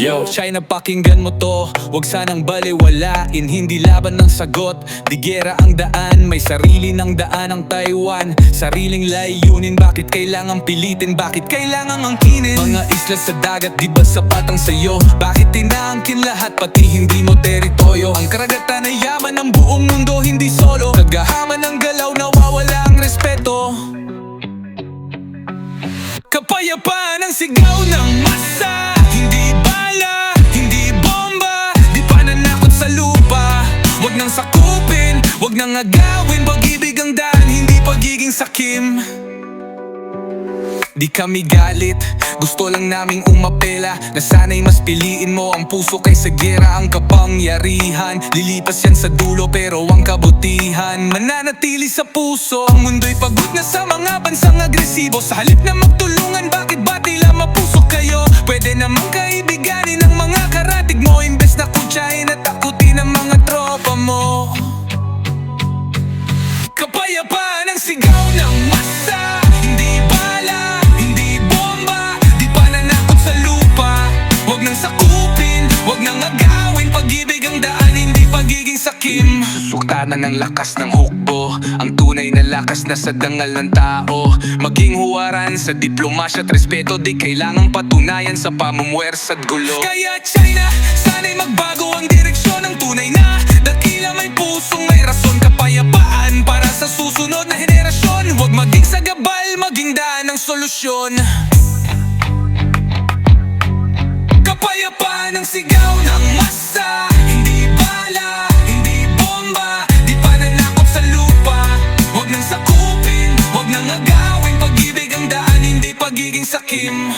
Yo, China pakinggan mo to. Huwag sanang baliwalain. Hindi laban ng sagot. Di gera ang daan. May sarili ng daan ang Taiwan. Sariling layunin. Bakit kailangang pilitin? Bakit kailangang angkinin? Mga isla sa dagat Di ba sapat ang sayo? Bakit tinaangkin lahat? Pati hindi mo teritoryo. Ang karagatan huwag nang agawin Pag-ibig ang daan, hindi pagiging sakim. Di kami galit, gusto lang naming umapela. Na sana'y mas piliin mo ang puso kaysa gera ang kapangyarihan. Lilipas yan sa dulo pero ang kabutihan. Mananatili sa puso Ang mundo'y pagod na sa mga bansang agresibo. Sa halip na magtulungan, bakit ba tila mapusok kayo? Pwede namang kaibiganin ng mga karatig mo Susuktanan ng lakas ng hukbo. Ang tunay na lakas na sa dangal ng tao. Maging huwaran sa diplomasya at respeto Di kailangang patunayan sa pamumuwersa at gulo. Kaya China, sana'y magbago ang direksyon ng tunay na. Dakila may pusong may rason Kapayapaan para sa susunod na henerasyon. Huwag maging sagabal, maging daan ng solusyon. Kapayapaan ang sigaw ng sakim.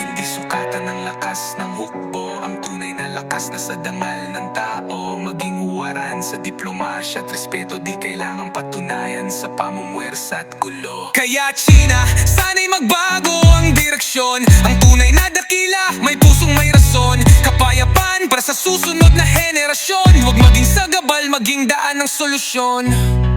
Hindi sukatan ng lakas ng hukbo Ang tunay na lakas na sa dangal ng tao. Maging huwaran sa diplomasya at respeto Di kailangang patunayan sa pamumuwersa at gulo. Kaya China, sana'y magbago ang direksyon. Ang tunay na dakila, may pusong may rason. Kapayapaan para sa susunod na henerasyon. Huwag maging sagabal, maging daan ng solusyon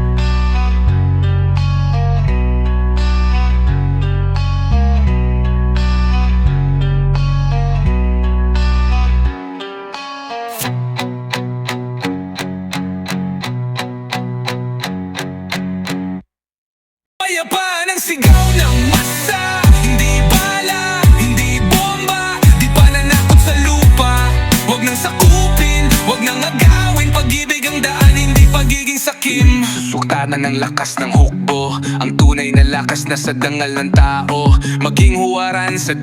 sigaw ng masa. Hindi bala, hindi bomba. Di pananakot sa lupa. Huwag nang sakupin, huwag nang agawin. Pag-ibig ang daan, hindi pagiging sakim. Susuktanan ng lakas ng hukbo. Ang tunay na lakas na sa dangal ng tao. Maging huwaran sa